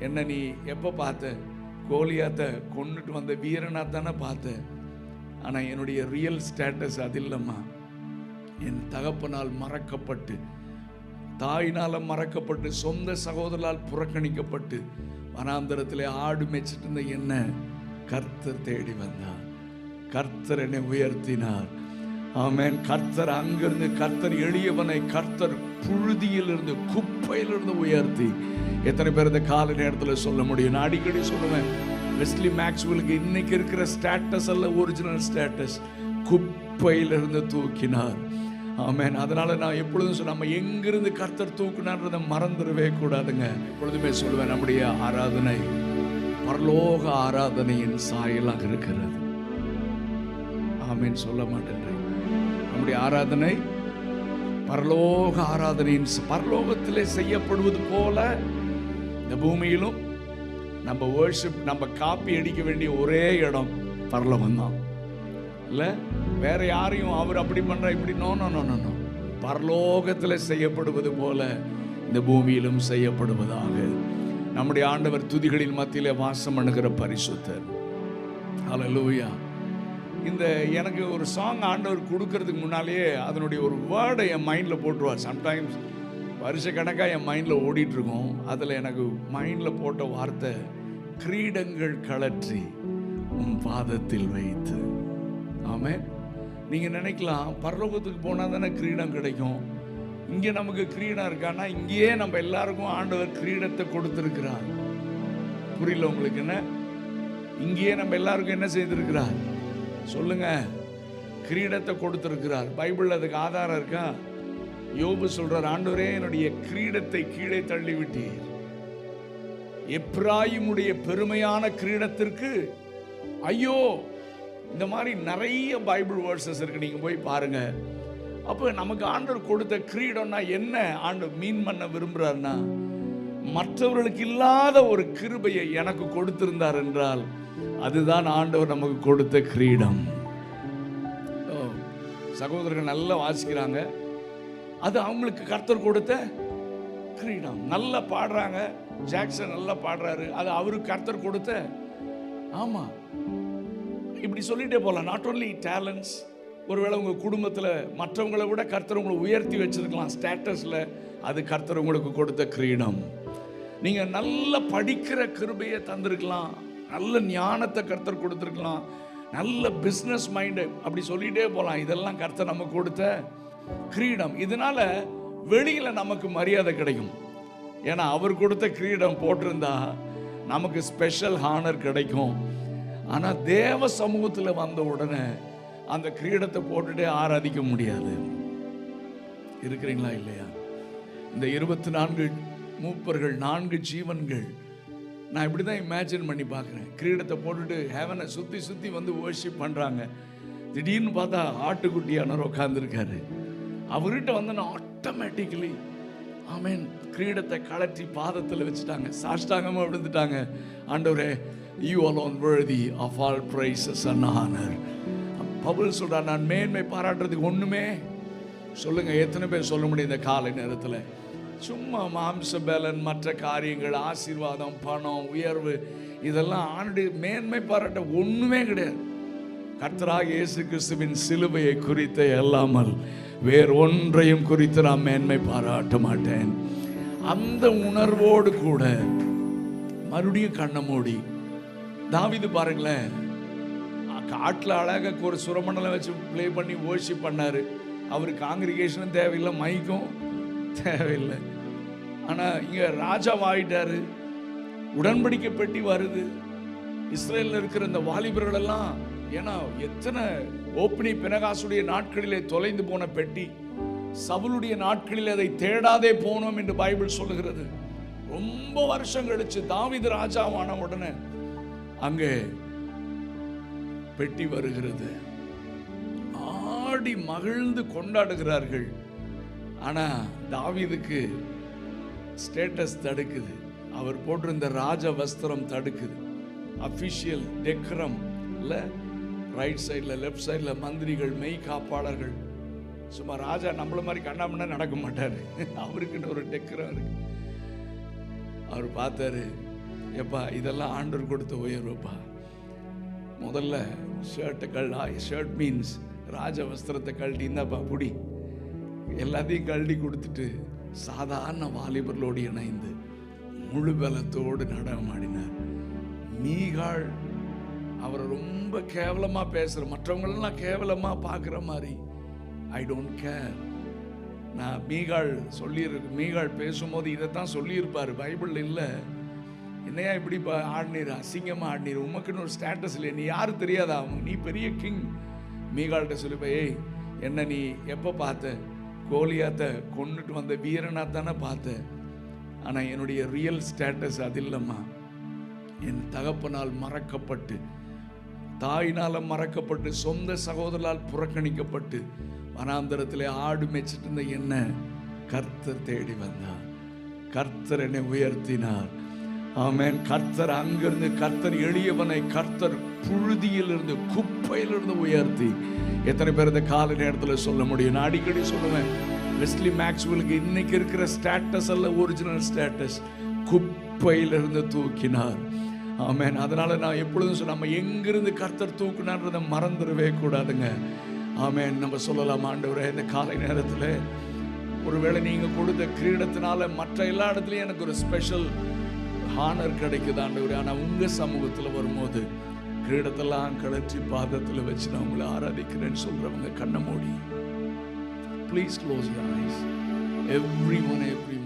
என்ன நீ எப்போ பார்த்த? கோலியாத்த கொண்டுட்டு வந்த வீரனா தானே பார்த்த. ஆனால் என்னுடைய ரியல் ஸ்டேட்டஸ் அது இல்லைம்மா. என் தகப்பனால் மறக்கப்பட்டு தாயினால் மறக்கப்பட்டு சொந்த சகோதரால் புறக்கணிக்கப்பட்டு வனாந்தரத்தில் ஆடு மேய்ச்சிட்டு இருந்த என்ன கர்த்தர் தேடி வந்தார். கர்த்தர் என்னை உயர்த்தினார். ஆமேன். கர்த்தர் அங்கிருந்து கர்த்தர் எளியவனை கர்த்தர் புழுதியிலிருந்து குப்பையிலிருந்து உயர்த்தி எத்தனை பேர் இந்த கால நேரத்தில் சொல்ல முடியும்? நான் அடிக்கடி சொல்லுவேன் வெஸ்லி மேக்ஸ்வெலுக்கு இன்னைக்கு இருக்கிற ஸ்டேட்டஸ் அல்ல ஒரிஜினல் ஸ்டேட்டஸ் குப்பையிலிருந்து தூக்கினார். ஆமேன். அதனால நான் எப்பொழுதும் சொல்ல நம்ம எங்கிருந்து கர்த்தர் தூக்குனான்றதை மறந்துடவே கூடாதுங்க. எப்பொழுதுமே சொல்லுவேன் நம்முடைய ஆராதனை பரலோக ஆராதனையின் சாயலாக இருக்கிறது. ஆமேன். சொல்ல மாட்டேன் நம்முடைய ஆராதனை பரலோக ஆராதனையின் பரலோகத்திலே செய்யப்படுவது போல இந்த பூமியிலும் நம்ம வேர்ஷிப் நம்ம காப்பி அடிக்க வேண்டிய ஒரே இடம் பரலோகம் தான் இல்லை? வேற யாரையும் அவர் அப்படி பண்ணுறா இப்படி no no no no no பரலோகத்தில் செய்யப்படுவது போல இந்த பூமியிலும் செய்யப்படுவதாக. நம்முடைய ஆண்டவர் துதிகளின் மத்தியில் வாசம் பண்ணுகிற பரிசுத்தர். அலலூயா இந்த எனக்கு ஒரு சாங் ஆண்டவர் கொடுக்கறதுக்கு முன்னாலேயே அதனுடைய ஒரு வேர்டை என் மைண்டில் போட்டுருவார். சம்டைம்ஸ் வருஷக்கணக்காக என் மைண்டில் ஓடிட்டுருக்கோம். அதில் எனக்கு மைண்டில் போட்ட வார்த்தை கிரீடங்கள் கழற்றி உன் பாதத்தில் வைத்து. ஆமே. நீங்கள் நினைக்கலாம் பரலோகத்துக்கு போனால் தானே கிரீடம் கிடைக்கும். இங்கே நமக்கு கிரீடம் இருக்கான்னா இங்கேயே நம்ம எல்லாருக்கும் ஆண்டவர் கிரீடத்தை கொடுத்துருக்கிறார். புரியல உங்களுக்கு என்ன? இங்கேயே நம்ம எல்லாருக்கும் என்ன செய்திருக்கிறார்? சொல்லுங்கள் கிரீடத்தை கொடுத்துருக்கிறார். பைபிள் அதுக்கு ஆதாரம் இருக்கா? யோபு சொல்றார் ஆண்டவரே என்னுடைய கிரீடத்தை கீழே தள்ளிவிட்டீர். எப்ராயுமுடைய எப்ராயிமுடைய பெருமையான கிரீடத்திற்கு ஐயோ இந்த மாதிரி நிறைய பைபிள் வேர்சஸ் இருக்கு நீங்க போய் பாருங்க. அப்போ நமக்கு ஆண்டவர் கொடுத்த கிரீடம்னா என்ன? ஆண்டவர் மீன் பண்ண விரும்புறாருன்னா மற்றவர்களுக்கு இல்லாத ஒரு கிருபையை எனக்கு கொடுத்திருந்தார் என்றால் அதுதான் ஆண்டவர் நமக்கு கொடுத்த கிரீடம். ஓ, சகோதரர்கள் நல்லா வாசிக்கிறாங்க. அது அவங்களுக்கு கர்த்தர் கொடுத்த கிரீடம். நல்லா பாடுறாங்க. ஜாக்சன் நல்லா பாடுறாரு. அது அவருக்கு கர்த்தர் கொடுத்த ஆமா. இப்படி சொல்லிட்டே போகலாம் நாட் ஓன்லி டேலண்ட்ஸ் ஒருவேளை உங்கள் குடும்பத்தில் மற்றவங்களை விட கர்த்தர் உங்களை உயர்த்தி வச்சிருக்கலாம். ஸ்டேட்டஸில் அது கர்த்தர் உங்களுக்கு கொடுத்த கிரீடம். நீங்கள் நல்ல படிக்கிற கிருபையை தந்திருக்கலாம். நல்ல ஞானத்தை கர்த்தர் கொடுத்துருக்கலாம். நல்ல பிஸ்னஸ் மைண்டு அப்படி சொல்லிகிட்டே போகலாம் இதெல்லாம் கர்த்தர் நமக்கு கொடுத்த கிரீடம். இதனால வெளியில் நமக்கு மரியாதை கிடைக்கும். ஏன்னா அவர் கொடுத்த கிரீடம் போட்டிருந்தா நமக்கு ஸ்பெஷல் ஹானர் கிடைக்கும். ஆனால் தேவ சமூகத்தில் வந்த உடனே அந்த கிரீடத்தை போட்டுட்டே ஆராதிக்க முடியாது. இருக்கிறீங்களா இல்லையா? இந்த இருபத்தி நான்கு மூப்பர்கள் நான்கு ஜீவன்கள் நான் இப்படி தான் இமேஜின் பண்ணி பார்க்குறேன். கிரீடத்தை போட்டுட்டு ஹேவனை சுற்றி சுற்றி வந்து ஓஷிப் பண்ணுறாங்க திடீர்னு பார்த்தா ஆட்டுக்குட்டியானவர் உட்காந்துருக்காரு அவர்கிட்ட வந்து நான் ஆட்டோமேட்டிக்கலி ஆமென் கிரீடத்தை கழற்றி பாதத்தில் வச்சுட்டாங்க. சாஷ்டாங்கமாக விழுந்துட்டாங்க. ஆண்டவரே you alone worthy of all praises and honour people சொல்கிறார் நான் மேன்மை பாராட்டுறதுக்கு ஒன்றுமே சொல்லுங்கள் எத்தனை பேர் சொல்ல முடியும் இந்த காலை நேரத்தில்? சும்மா மாம்ச பேலன் மற்ற காரியங்கள் ஆசீர்வாதம் பணம் உயர்வு இதெல்லாம் ஆண்டு மேன்மை பாராட்ட ஒன்றுமே கிடையாது. கர்த்தராக இயேசு கிறிஸ்துவின் சிலுவையை குறித்த எல்லாமல் வேறு ஒன்றையும் குறித்து நான் மேன்மை பாராட்ட மாட்டேன். அந்த உணர்வோடு கூட மறுபடியும் கண்ணை மூடி தாவிது பாருங்களேன் காட்டில் அழகாக ஒரு சுரமண்டலம் வச்சு ப்ளே பண்ணி worship பண்ணார். அவர் காங்கிரிகேஷனும் தேவையில்லை மைக்கும் தேவையில்லை. ஆனால் இங்கே ராஜாவாயிட்டாரு உடன்படிக்கை பெட்டி வருது. இஸ்ரேலில் இருக்கிற இந்த வாலிபர்களெல்லாம் ஏன்னா எத்தனை ஓப்பனி பினகாசுடைய நாட்களிலே தொலைந்து போன பெட்டி சவுளுடைய நாட்களில் அதை தேடாதே போனோம் என்று பைபிள் சொல்லுகிறது. ரொம்ப வருஷம் கழிச்சு தாவிது ராஜாவான உடனே அங்கே பெட்டி வருகிறது. ஆடி மகிழ்ந்து கொண்டாடுகிறார்கள். ஆனா தாவிதுக்கு ஸ்டேட்டஸ் தடுக்குது. அவர் போட்டிருந்த ராஜ வஸ்திரம் தடுக்குது. அபிஷியல் டெக்கரம் இல்லை ரைட் சைடில் லெஃப்ட் சைடில் மந்திரிகள் மெய் காப்பாளர்கள். சும்மா ராஜா நம்மள மாதிரி கண்ணாமண்ணா நடக்க மாட்டார். அவருக்குன்னு ஒரு டெக்கரம் இருக்கு. அவர் பார்த்தாரு எப்பா இதெல்லாம் ஆண்டவர் கொடுத்த உயர்வுப்பா. முதல்ல ஷர்ட்டை கழி ஷர்ட் மீன்ஸ் ராஜ வஸ்திரத்தை கழட்டி இருந்தாப்பா புடி. எல்லாத்தையும் கழட்டி கொடுத்துட்டு சாதாரண வாலிபர்களோடு இணைந்து முழு பலத்தோடு நடனமாடினார். மீகாள் அவரை ரொம்ப கேவலமாக பேசுகிற மற்றவங்களெல்லாம் கேவலமாக பார்க்குற மாதிரி ஐ டோன்ட் கேர் நான் மீகாள் சொல்லியிருக்கு மீகாள் பேசும்போது இதைத்தான் சொல்லியிருப்பார். பைபிள் இல்லை. என்னையா இப்படி பா ஆடினீர்? அசிங்கமாக ஆடினீர்? உமக்குன்னு ஒரு ஸ்டேட்டஸ் இல்லை நீ யாரும் தெரியாதா? அவங்க நீ பெரிய கிங் மீகாள்கிட்ட சொல்லிப்பா ஏய் என்ன நீ எப்போ பார்த்த? கோலியாத்த கொண்டுட்டு வந்த வீரனா தானே பார்த்த. ஆனால் என்னுடைய ரியல் ஸ்டேட்டஸ் அது இல்லைம்மா. என் தகப்பனால் மறக்கப்பட்டு தாயினால் மறக்கப்பட்டு சொந்த சகோதரால் புறக்கணிக்கப்பட்டு வனாந்தரத்திலே ஆடு மேய்ச்சிட்டு இருந்த என்ன கர்த்தர் தேடி வந்தார். கர்த்தர் என்னை உயர்த்தினார். ஆமேன். கர்த்தர் அங்கிருந்து கர்த்தர் எளியவனை கர்த்தர் புழுதியிலிருந்து குப்பையிலிருந்து உயர்த்தி. எத்தனை பேர் இந்த கால நேரத்தில் சொல்ல முடியும்? நான் அடிக்கடி சொல்லுவேன் வெஸ்லி மேக்ஸ்வெலுக்கு இன்னைக்கு இருக்கிற ஸ்டேட்டஸ் அல்ல ஒரிஜினல் ஸ்டேட்டஸ் குப்பையிலிருந்து தூக்கினார். ஆமேன். அதனால நான் எப்பொழுதும் சொல்ல நம்ம எங்கிருந்து கர்த்தர் தூக்குனான்றதை மறந்துடவே கூடாதுங்க. ஆமேன். நம்ம சொல்லலாம் ஆண்டவரே இந்த காலை நேரத்தில் ஒருவேளை நீங்கள் கொடுத்த கிரீடத்தினால மற்ற எல்லா இடத்துலையும் எனக்கு ஒரு ஸ்பெஷல் ஹானர் கிடைக்குது ஆண்டவரே. ஆனால் உங்கள் சமூகத்தில் வரும்போது கிரீடத்தெல்லாம் கழற்றி பாதத்தில் வச்சு நான் உங்களை ஆராதிக்கிறேன்னு சொல்கிறவங்க கண்ணை மூடி. Please close your eyes everyone every